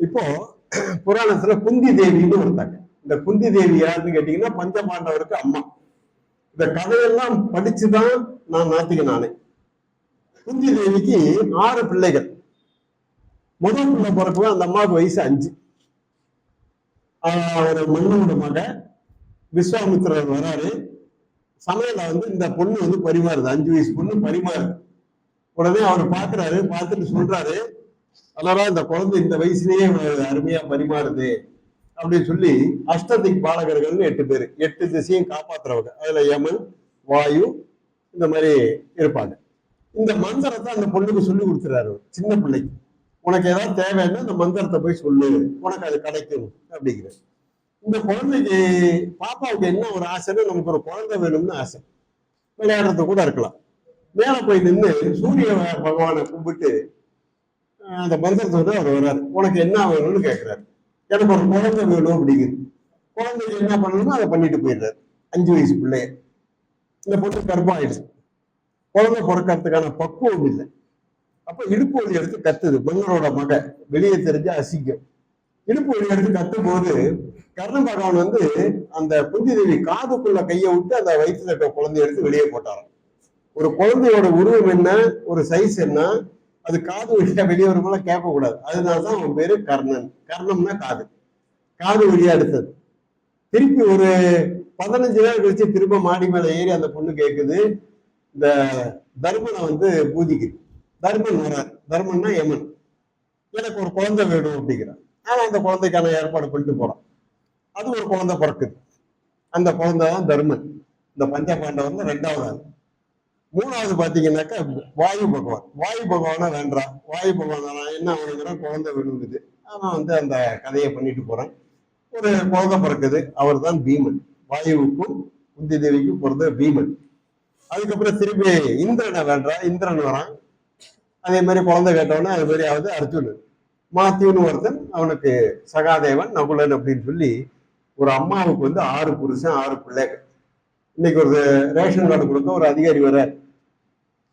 இப்போ புராணத்துல குந்தி தேவின்னு ஒருத்தாங்க. இந்த குந்தி தேவி யாருன்னு கேட்டீங்கன்னா பஞ்சபாண்டவருக்கு அம்மா. இந்த கதையெல்லாம் படிச்சுதான் நான் நாத்திக நானே. குந்தி தேவிக்கு ஆறு பிள்ளைகள். முதல் பிள்ளை பிறக்கவே அந்த அம்மாவுக்கு வயசு அஞ்சு. அவர் ஒரு மன்னனோட மக விஸ்வாமித்திரர் வராரு. சமையல வந்து இந்த பொண்ணு வந்து பரிமாறுது. அஞ்சு வயசு பொண்ணு பரிமாறுது. உடனே அவர் பாக்குறாரு பார்த்துட்டு சொல்றாரு. அதனால இந்த குழந்தை இந்த வயசுலயே அருமையா பரிமாறுது அப்படின்னு சொல்லி அஷ்டதிக் பாலகர்கள்னு எட்டு பேர். எட்டு திசையும் காப்பாத்துறவங்க. அதுல யமன் வாயு இந்த மாதிரி இருப்பாங்க. இந்த மந்திரத்தை அந்த பொண்ணுக்கு சொல்லி கொடுத்துறாரு சின்ன பிள்ளைக்கு. உனக்கு ஏதாவது தேவைன்னா இந்த மந்திரத்தை போய் சொல்லு. உனக்கு அது கிடைக்கும் அப்படிங்கிறது இந்த குழந்தைக்கு பாப்பாவுக்கு என்ன ஒரு ஆசைன்னா நமக்கு ஒரு குழந்தை வேணும்னு ஆசை. விளையாடுறது கூட இருக்கலாம். மேல போய் நின்று சூரிய பகவானை கும்பிட்டு அந்த மந்திரத்தோட அவர் வர்றாரு. உனக்கு என்ன வேணும்னு கேட்கிறாரு எனக்கு ஒரு குழந்தை வேணும் அப்படிங்குது. குழந்தைக்கு என்ன பண்ணணுமோ அதை பண்ணிட்டு போயிடுறாரு. அஞ்சு வயசு பிள்ளைய. இந்த பொண்ணு கர்ப்பம் ஆயிடுச்சு. குழந்தை பிறக்கிறதுக்கான பக்குவம் இல்லை. அப்ப இடுப்பு வலி எடுத்து கத்துது. மன்னரோட மக. வெளியே தெரிஞ்சு அசிங்கம். இடுப்பு வலி எடுத்து கத்தும் போது கர்ண பகவான் வந்து அந்த குந்தி தேவி காதுக்குள்ள கையை விட்டு அந்த வயிற்றுல இருக்க குழந்தைய எடுத்து வெளியே போட்டாராம். ஒரு குழந்தையோட உருவம் என்ன? ஒரு சைஸ் என்ன? அது காது வழியா வெளியே வரும்போது கேட்க கூடாது. அதனாலதான் அவன் பேரு கர்ணன். கர்ணம்னா காது. காது வழியா எடுத்தது. திருப்பி ஒரு பதினஞ்சு நாள் கழிச்சு திரும்ப மாடி மேல ஏறி அந்த பொண்ணு கேக்குது இந்த தர்மனை வந்து பூதிக்குது தர்மன் வரார். தர்மன்னா யமன். எனக்கு ஒரு குழந்தை வேணும் அப்படிங்கிறான் ஆனா அந்த குழந்தைக்கான ஏற்பாடு பண்ணிட்டு போறான். அது ஒரு குழந்தை பிறக்குது. அந்த குழந்தை தான் தர்மன். இந்த பஞ்ச பாண்டவன் ரெண்டாவது ஆள். மூணாவது பாத்தீங்கன்னாக்கா வாயு பகவான். வாயு பகவானா வேண்டாம் வாயு பகவான் என்ன வேணுங்கிறோம் குழந்தை விழுந்துது அவன் வந்து அந்த கதையை பண்ணிட்டு போறான். ஒரு குழந்தை பிறக்குது. அவர் தான் பீமன். வாயுவுக்கும் குந்தி தேவிக்கும் பிறந்த பீமன். அதுக்கப்புறம் திருப்பி இந்திரனை வேண்டாம் இந்திரன் வரான். அதே மாதிரி குழந்தை கேட்டவொடனே அது மாதிரி ஆகுது அர்ஜுனன். மாத்தியுன்னு ஒருத்தன் அவனுக்கு சகாதேவன் நகுலன் அப்படின்னு சொல்லி ஒரு அம்மாவுக்கு வந்து ஆறு புருஷன் ஆறு பிள்ளைகள். இன்னைக்கு ஒரு ரேஷன் கார்டு கொடுக்க ஒரு அதிகாரி வர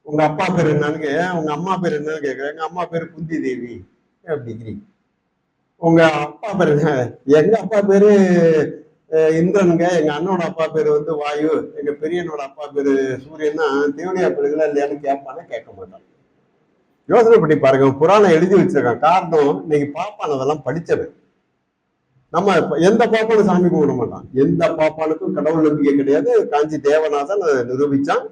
உங்க அப்பா பேர் என்னன்னு கே- உங்க அம்மா பேர் என்னன்னு கேட்கிறேன் எங்க அம்மா பேர் குந்தி தேவி அப்படிங்கிறி உங்க அப்பா பேர் என்ன? எங்க அப்பா பேரு இந்திரனுங்க. எங்க அண்ணனோட அப்பா பேரு வந்து வாயு. எங்க பெரியனோட அப்பா பேரு சூரியன்னா தேவனியா பிள்ளைகளா இல்லையான்னு கேட்பானே கேட்க மாட்டான். யோசனை பண்ணி பாருங்க. புராணம் எழுதி வச்சிருக்கான். காரணம் இன்னைக்கு பாப்பான் அதெல்லாம் படிச்சவன். நம்ம எந்த பாப்பானும் சாமி கும்பிட மாட்டான். எந்த பாப்பானுக்கும் கடவுள் நம்பிக்கை கிடையாது. காஞ்சி தேவநாதன் அதை நிரூபிச்சான்.